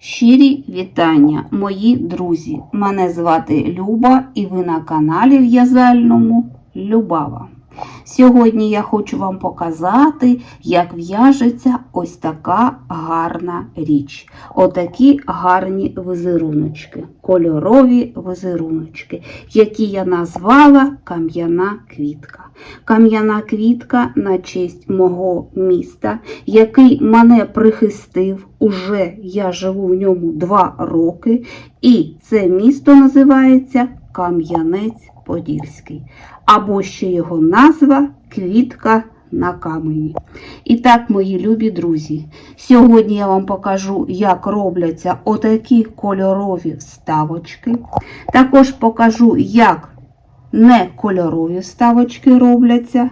Щирі вітання, мої друзі! Мене звати Люба і ви на каналі В'язальному Любава. Сьогодні я хочу вам показати, як в'яжеться ось така гарна річ. Отакі гарні визеруночки, кольорові визеруночки, які я назвала кам'яна квітка. Кам'яна квітка на честь мого міста, який мене прихистив. Уже я живу в ньому два роки, і це місто називається Кам'янець-Подільський, або ще його назва Квітка на камені. І так, мої любі друзі, сьогодні я вам покажу, як робляться отакі кольорові вставочки. Також покажу, як не кольорові вставочки робляться.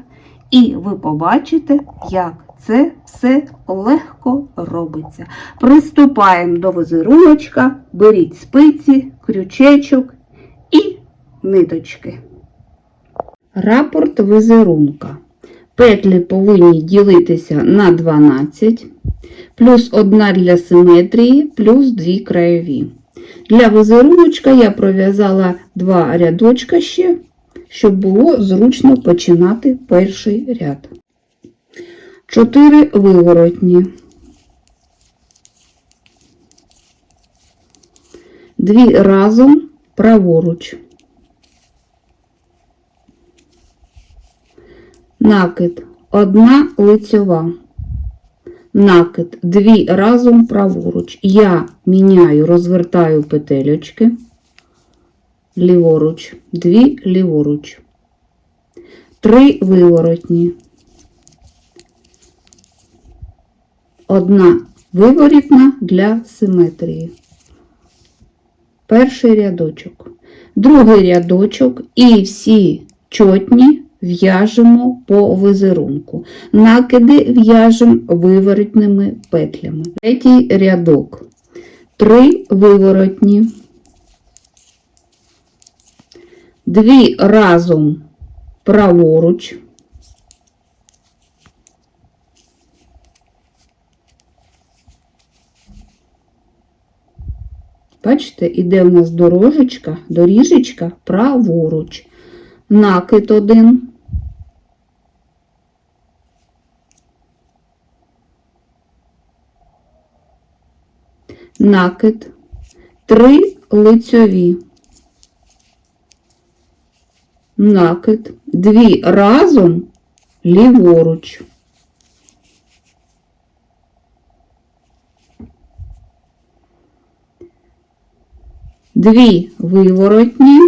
І ви побачите, як це все легко робиться. Приступаємо до візеруночка, беріть спиці, крючечок і ниточки. Рапорт візерунка. Петлі повинні ділитися на 12, плюс одна для симетрії, плюс дві краєві. Для візеруночка я пров'язала два рядочка ще, щоб було зручно починати перший ряд. 4 виворотні. Дві разом праворуч. Накид одна лицьова. Накид дві разом праворуч. Я міняю, розвертаю петельочки. Ліворуч, дві ліворуч. Три виворотні. Одна виворітна для симетрії. Перший рядочок. Другий рядочок і всі чотні в'яжемо по візерунку. Накиди в'яжемо виворотними петлями. Третій рядок. Три виворотні. Дві разом праворуч. Бачите, іде в нас дорожечка, доріжечка праворуч. Накид один. Накид. Три лицьові. Накид. Дві разом ліворуч. Дві виворотні,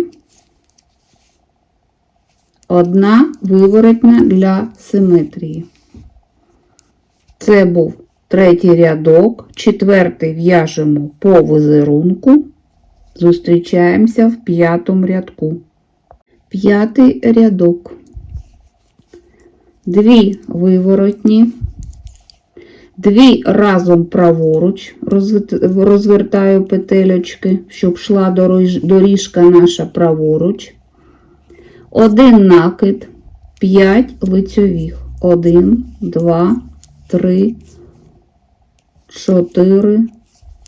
одна виворотня для симетрії. Це був третій рядок, четвертий в'яжемо по візерунку, зустрічаємося в п'ятому рядку. П'ятий рядок. Дві виворотні, Дві разом праворуч розвертаю петельочки, щоб йшла доріжка наша праворуч. Один накид, 5 лицьових. 1, 2, 3, 4,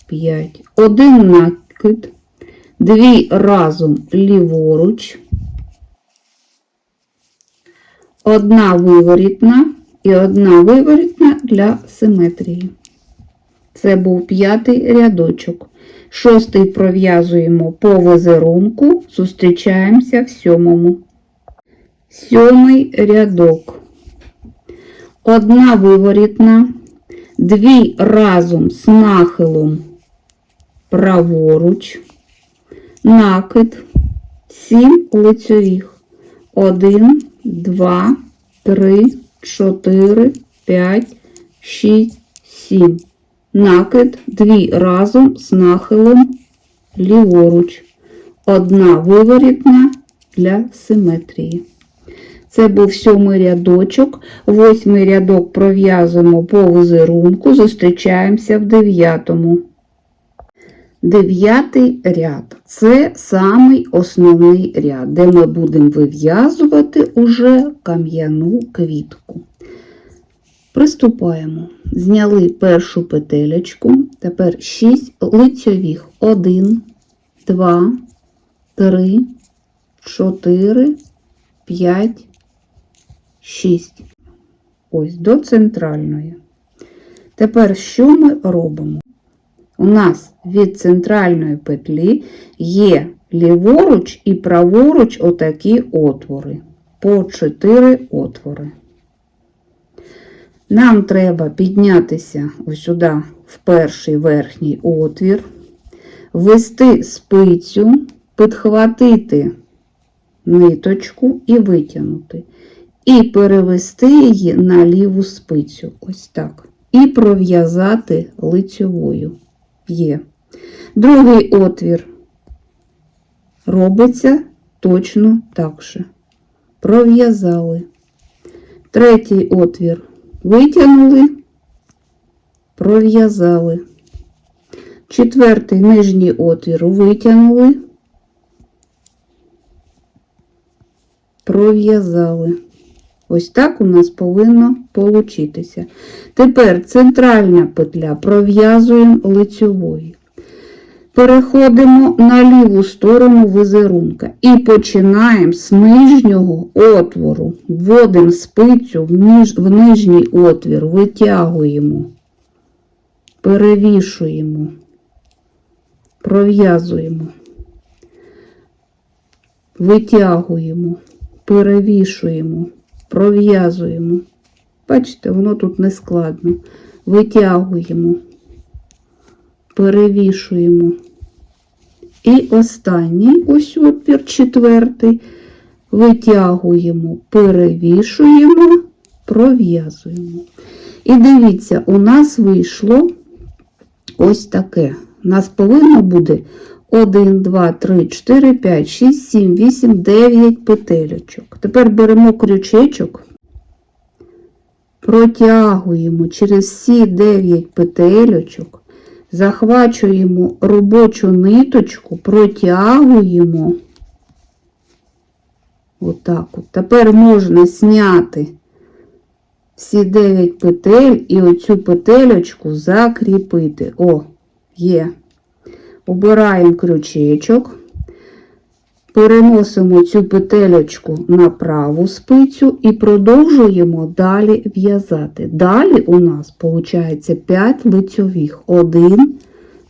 5. Один накид, дві разом ліворуч. Одна виворітна і одна виворітна для симетрії. Це був п'ятий рядочок. Шостий пров'язуємо по візерунку, зустрічаємося в сьомому. Сьомий рядок. Одна виворітна, дві разом з нахилом праворуч, накид, сім лицьових. Один, два, три, 4, 5, 6, 7. Накид дві разом з нахилом ліворуч. Одна виворітна для симетрії. Це був сьомий рядочок. Восьмий рядок пров'язуємо по візерунку, зустрічаємося в дев'ятому. Дев'ятий ряд це самий основний ряд, де ми будемо вив'язувати уже кам'яну квітку. Приступаємо. Зняли першу петелечку Тепер 6 лицьових. 1, 2, 3, 4, 5, 6. Ось до центральної. Тепер що ми робимо? У нас від центральної петлі є ліворуч і праворуч отакі отвори. По 4 отвори. Нам треба піднятися ось сюди в перший верхній отвір, ввести спицю, підхватити ниточку і витягнути. І перевести її на ліву спицю. Ось так. І пров'язати лицьовою. Є. Другий отвір робиться точно так же. Пров'язали. Третій отвір витягнули, пров'язали. Четвертий нижній отвір витягнули, пров'язали. Ось так у нас повинно получитися. Тепер центральна петля пров'язуємо лицьовою. Переходимо на ліву сторону візерунка і починаємо з нижнього отвору. Вводимо спицю в, ніж, в нижній отвір, витягуємо, перевішуємо, пров'язуємо, витягуємо, перевішуємо, пров'язуємо. Бачите, воно тут не складно. Витягуємо перевішуємо. І останній ось отвір четвертий, витягуємо, перевішуємо, пров'язуємо. І дивіться, у нас вийшло ось таке. У нас повинно буде 1, 2, 3, 4, 5, 6, 7, 8, 9 петелечок. Тепер беремо крючечок, протягуємо через всі 9 петелечок захвачуємо робочу ниточку, протягуємо. Отак от. Тепер можна зняти всі 9 петель і оцю петелечку закріпити. О, є. Обираємо крючечок, переносимо цю петелечку на праву спицю і продовжуємо далі в'язати. Далі у нас виходить 5 лицьових. 1,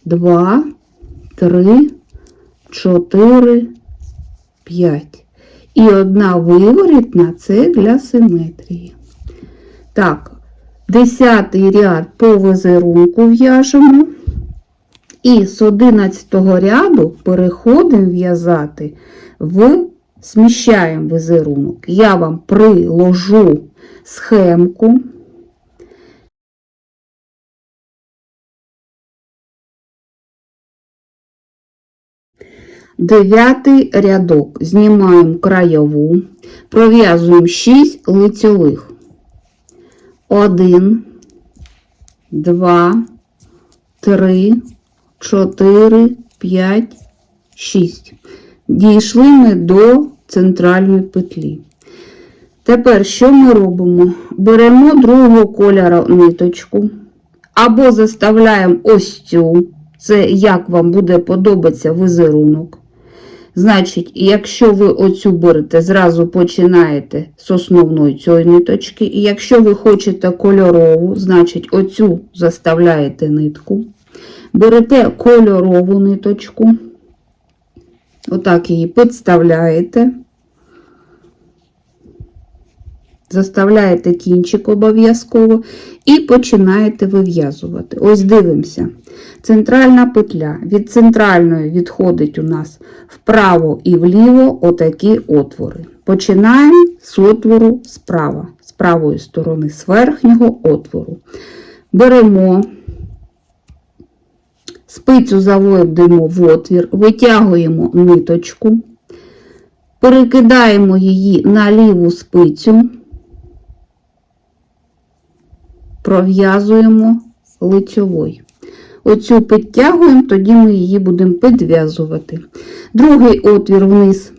2, 3, 4, 5. І одна виворітна це для симетрії. Так, десятий ряд по візерунку в'яжемо. І з 11 ряду переходимо в'язати в зміщаємо візерунок. Я вам приложу схемку. Дев'ятий рядок. Знімаємо краєву, пров'язуємо 6 лицьових. 1, 2, 3, 4, 5, 6. Дійшли ми до центральної петлі. Тепер що ми робимо? Беремо другого кольору ниточку, або заставляємо ось цю, це як вам буде подобатися візерунок. Значить, якщо ви оцю берете, зразу починаєте з основної цієї ниточки. І якщо ви хочете кольорову, значить оцю заставляєте нитку. Берете кольорову ниточку, отак її підставляєте, заставляєте кінчик обов'язково і починаєте вив'язувати. Ось дивимося. Центральна петля. Від центральної відходить у нас вправо і вліво отакі отвори. Починаємо з отвору справа, з правої сторони, з верхнього отвору. Беремо. Спицю заводимо в отвір, витягуємо ниточку, перекидаємо її на ліву спицю, пров'язуємо лицьовою. Оцю підтягуємо, тоді ми її будемо підв'язувати. Другий отвір вниз.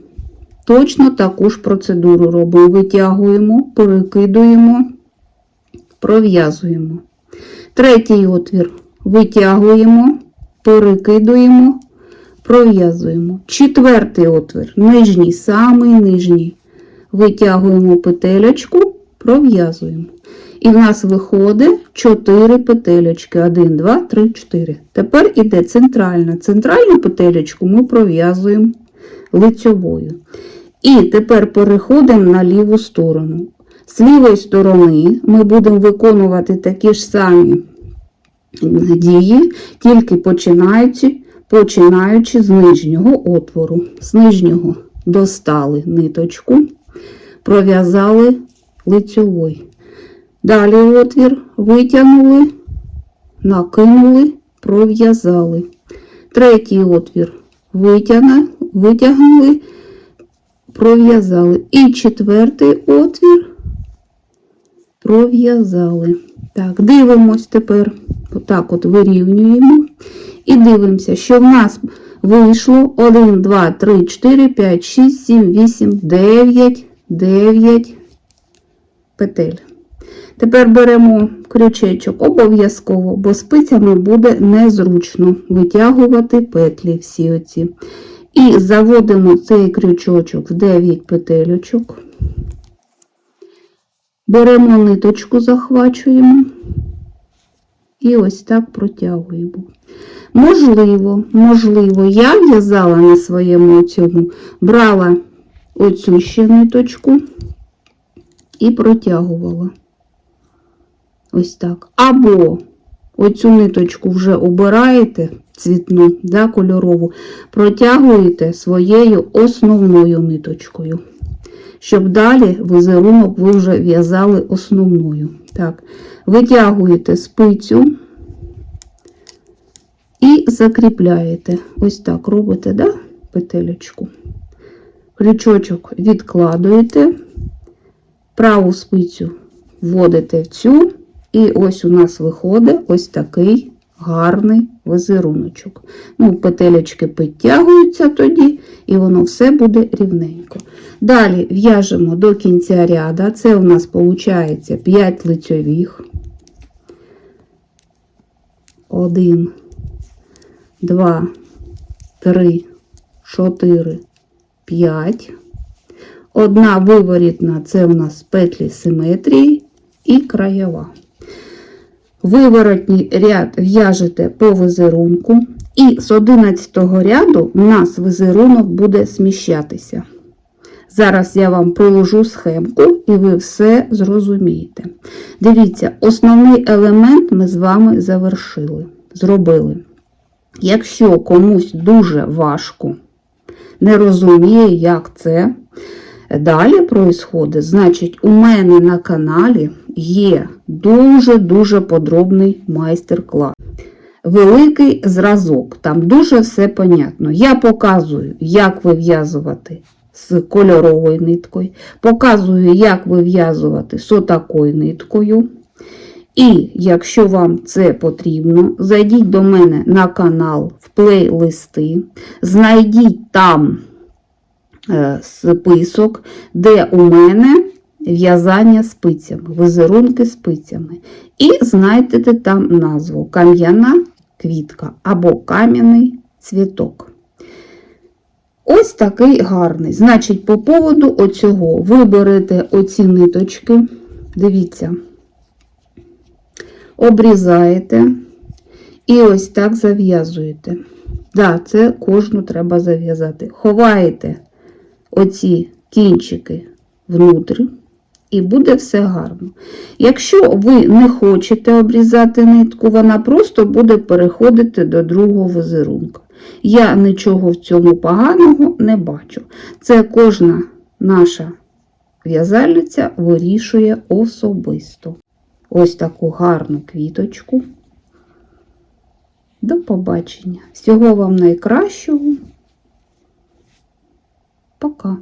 Точно таку ж процедуру робимо. Витягуємо, перекидуємо, пров'язуємо. Третій отвір витягуємо, перекидуємо, пров'язуємо. Четвертий отвір, нижній, самий нижній. Витягуємо петелечку, пров'язуємо. І в нас виходить 4 петелечки. 1, 2, 3, 4. Тепер іде центральна. Центральну петелечку ми пров'язуємо лицьовою. І тепер переходимо на ліву сторону. З лівої сторони ми будемо виконувати такі ж самі дії, тільки починаючи, починаючи з нижнього отвору. З нижнього достали ниточку, пров'язали лицьовою. Далі отвір витягнули, накинули, пров'язали. Третій отвір витягнули, пров'язали. І четвертий отвір пров'язали. Так, дивимось тепер, отак от вирівнюємо. І дивимося, що в нас вийшло 1, 2, 3, 4, 5, 6, 7, 8, 9, 9 петель. Тепер беремо крючечок обов'язково, бо спицями буде незручно витягувати петлі всі оці. І заводимо цей крючочок в 9 петелючок. Беремо ниточку, захвачуємо і ось так протягуємо. Можливо, можливо, я в'язала на своєму цьому, брала оцю ще ниточку і протягувала. Ось так. Або оцю ниточку вже обираєте цвітну, да, кольорову, протягуєте своєю основною ниточкою. Щоб далі візерунок ви вже в'язали основною. Так, витягуєте спицю і закріпляєте. Ось так робите, да, петелечку. Крючочок відкладуєте, праву спицю вводите в цю, і ось у нас виходить ось такий гарний візеруночок. Ну, петелечки підтягуються тоді, і воно все буде рівненько. Далі в'яжемо до кінця ряда. Це у нас виходить 5 лицьових. 1, 2, 3, 4, 5. Одна виворітна це у нас петлі симетрії і краєва. Виворотній ряд в'яжете по візерунку, і з 11 ряду у нас візерунок буде сміщатися. Зараз я вам приложу схемку, і ви все зрозумієте. Дивіться, основний елемент ми з вами завершили, зробили. Якщо комусь дуже важко, не розуміє, як це далі происходить, значить, у мене на каналі є дуже-дуже подробний майстер-клас. Великий зразок, там дуже все понятно. Я показую, як вив'язувати з кольоровою ниткою, показую, як вив'язувати з отакою ниткою. І якщо вам це потрібно, зайдіть до мене на канал в плейлисти, знайдіть там е, список, де у мене в'язання спицями, візерунки спицями. І знайдете там назву кам'яна квітка або кам'яний цвіток. Ось такий гарний. Значить, по поводу оцього ви берете оці ниточки, дивіться, обрізаєте і ось так зав'язуєте. Да, це кожну треба зав'язати. Ховаєте оці кінчики внутрі, і буде все гарно. Якщо ви не хочете обрізати нитку, вона просто буде переходити до другого візерунка. Я нічого в цьому поганого не бачу. Це кожна наша в'язальниця вирішує особисто. Ось таку гарну квіточку. До побачення. Всього вам найкращого. Пока.